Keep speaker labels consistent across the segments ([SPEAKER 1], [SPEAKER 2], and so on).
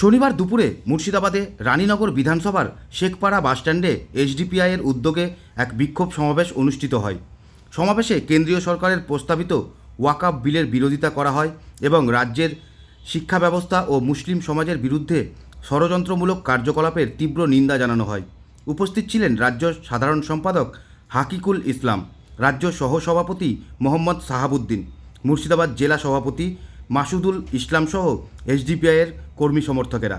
[SPEAKER 1] শনিবার দুপুরে মুর্শিদাবাদে রানীনগর বিধানসভার শেখপাড়া বাসস্ট্যান্ডে এসডিপিআইয়ের উদ্যোগে এক বিক্ষোভ সমাবেশ অনুষ্ঠিত হয়। সমাবেশে কেন্দ্রীয় সরকারের প্রস্তাবিত ওয়াকাব বিলের বিরোধিতা করা হয় এবং রাজ্যের শিক্ষা ব্যবস্থা ও মুসলিম সমাজের বিরুদ্ধে ষড়যন্ত্রমূলক কার্যকলাপের তীব্র নিন্দা জানানো হয়। উপস্থিত ছিলেন রাজ্য সাধারণ সম্পাদক হাকিকুল ইসলাম, রাজ্য সহসভাপতি মোহাম্মদ সাহাবুদ্দিন, মুর্শিদাবাদ জেলা সভাপতি মাসুদুল ইসলাম সহ এসডিপিআইয়ের কর্মী সমর্থকেরা।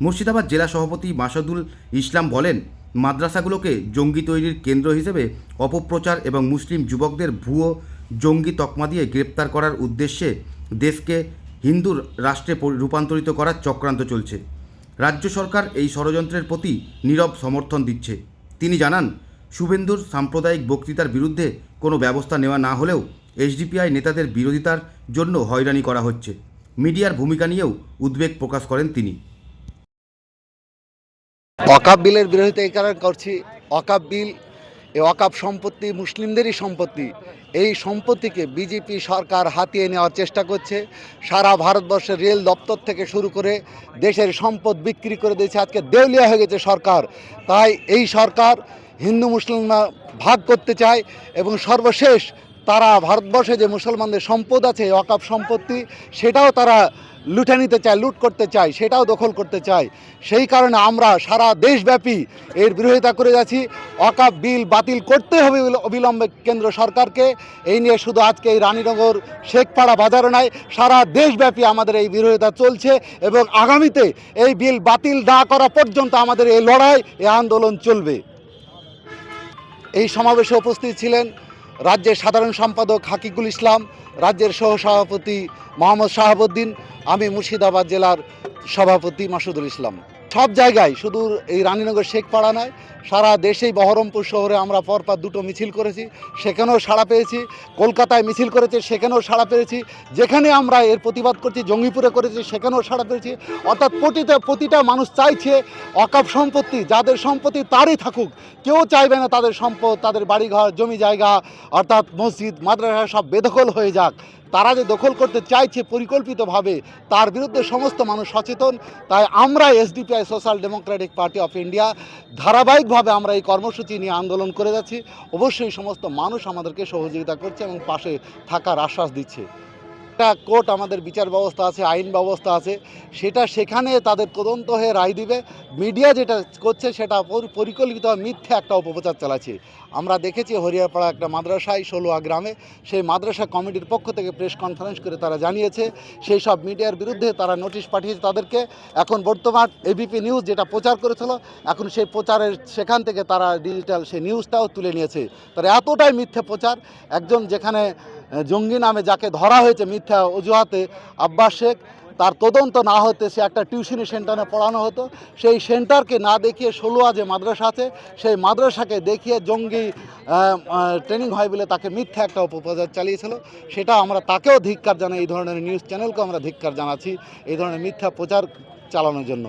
[SPEAKER 1] মুর্শিদাবাদ জেলা সভাপতি মাসুদুল ইসলাম বলেন, মাদ্রাসাগুলোকে জঙ্গি তৈরির কেন্দ্র হিসেবে অপপ্রচার এবং মুসলিম যুবকদের ভুয়ো জঙ্গি তকমা দিয়ে গ্রেপ্তার করার উদ্দেশ্যে দেশকে হিন্দুর রাষ্ট্রে রূপান্তরিত করার চক্রান্ত চলছে। রাজ্য সরকার এই ষড়যন্ত্রের প্রতি নীরব সমর্থন দিচ্ছে। তিনি জানান শুভেন্দুর সাম্প্রদায়িক বক্তৃতার বিরুদ্ধে কোনো ব্যবস্থা নেওয়া না হলেও এসডিপিআই নেতাদের বিরোধিতার জন্য হয়রানি করা হচ্ছে। মিডিয়ার ভূমিকা নিয়েও উদ্বেগ প্রকাশ করেন তিনি।
[SPEAKER 2] অকাপ বিলের বিরোধিতা এই কারণে করছি, অকাপ বিল, এই অকাপ সম্পত্তি, মুসলিমদেরই সম্পত্তি, এই সম্পত্তিকে বিজেপি সরকার হাতিয়ে নেওয়ার চেষ্টা করছে। সারা ভারতবর্ষের রেল দপ্তর থেকে শুরু করে দেশের সম্পদ বিক্রি করে দিয়েছে। আজকে দেউলিয়া হয়ে গেছে সরকার। তাই এই সরকার হিন্দু মুসলিমরা ভাগ করতে চায় এবং সর্বশেষ তারা ভারতবর্ষে যে মুসলমানদের সম্পদ আছে অকাপ সম্পত্তি, সেটাও তারা লুটে নিতে চায়, লুট করতে চায়, সেটাও দখল করতে চায়। সেই কারণে আমরা সারা দেশব্যাপী এর বিরোধিতা করে যাচ্ছি। অকাপ বিল বাতিল করতে হবে অবিল- অবিলম্বে কেন্দ্র সরকারকে। এই নিয়ে শুধু আজকে এই রানীনগর, শেখপাড়া বাজারে নয় সারা দেশব্যাপী আমাদের এই বিরোধিতা চলছে এবং আগামীতে এই বিল বাতিল না করা পর্যন্ত আমাদের এই লড়াই, এই আন্দোলন চলবে। এই সমাবেশে উপস্থিত ছিলেন রাজ্যের সাধারণ সম্পাদক হাকিকুল ইসলাম, রাজ্যের সহসভাপতি মোহাম্মদ শাহাবুদ্দিন, আমি মুর্শিদাবাদ জেলার সভাপতি মাসুদুল ইসলাম। সব জায়গায়, শুধু এই রানীনগর শেখপাড়া নয়, সারা দেশেই বহরমপুর শহরে আমরা পরপর দুটো মিছিল করেছি, সেখানেও সাড়া পেয়েছি, কলকাতায় মিছিল করেছে, সেখানেও সাড়া পেয়েছি, যেখানে আমরা এর প্রতিবাদ করছি, জঙ্গিপুরে করেছি, সেখানেও সাড়া পেয়েছি, অর্থাৎ প্রতিটা প্রতিটা মানুষ চাইছে অকাপ সম্পত্তি, যাদের সম্পত্তি তারই থাকুক, কেউ চাইবে না তাদের সম্পদ, তাদের বাড়িঘর, জমি জায়গা, অর্থাৎ মসজিদ, মাদ্রাসা সব বেদখল হয়ে যাক। তারা যে দখল করতে চাইছে পরিকল্পিতভাবে, তার বিরুদ্ধে সমস্ত মানুষ সচেতন। তাই আমরা SDPI, social democratic party of India ধারাবাহিকভাবে আমরা এই কর্মসূচি নিয়ে আন্দোলন করে যাচ্ছি। অবশ্যই সমস্ত মানুষ আমাদেরকে সহযোগিতা করছে এবং পাশে থাকার আশ্বাস দিচ্ছে। একটা কোর্ট আমাদের বিচার ব্যবস্থা আছে, আইন ব্যবস্থা আছে, সেটা সেখানে তাদের তদন্ত হয়ে রায় দিবে। মিডিয়া যেটা করছে সেটা পরিকল্পিত মিথ্যে একটা অপপ্রচার চালাচ্ছে। আমরা দেখেছি হরিয়াপাড়া একটা মাদ্রাসায় ষোলোয়া গ্রামে, সেই মাদ্রাসা কমিটির পক্ষ থেকে প্রেস কনফারেন্স করে তারা জানিয়েছে, সেই সব মিডিয়ার বিরুদ্ধে তারা নোটিশ পাঠিয়েছে তাদেরকে। এখন বর্তমান এবিপি নিউজ যেটা প্রচার করেছিল, এখন সেই প্রচারের সেখান থেকে তারা ডিজিটাল সেই নিউজটাও তুলে নিয়েছে। তারা এতটাই মিথ্যে প্রচার, একজন যেখানে জঙ্গি নামে যাকে ধরা হয়েছে মিথ্যা অজুহাতে আব্বাস শেখ, তার তদন্ত না হতে সে একটা টিউশনি সেন্টারে পড়ানো হতো। সেই সেন্টারকে না দেখিয়ে ষোলোয়া যে মাদ্রাসা আছে, সেই মাদ্রাসাকে দেখিয়ে জঙ্গি ট্রেনিং হয় বলে তাকে মিথ্যা একটা অপপ্রচার চালিয়েছিল। সেটা আমরা তাকেও ধিক্কার জানাই, এই ধরনের নিউজ চ্যানেলকেও আমরা ধিক্কার জানাচ্ছি, এই ধরনের মিথ্যা প্রচার চালানোর জন্য।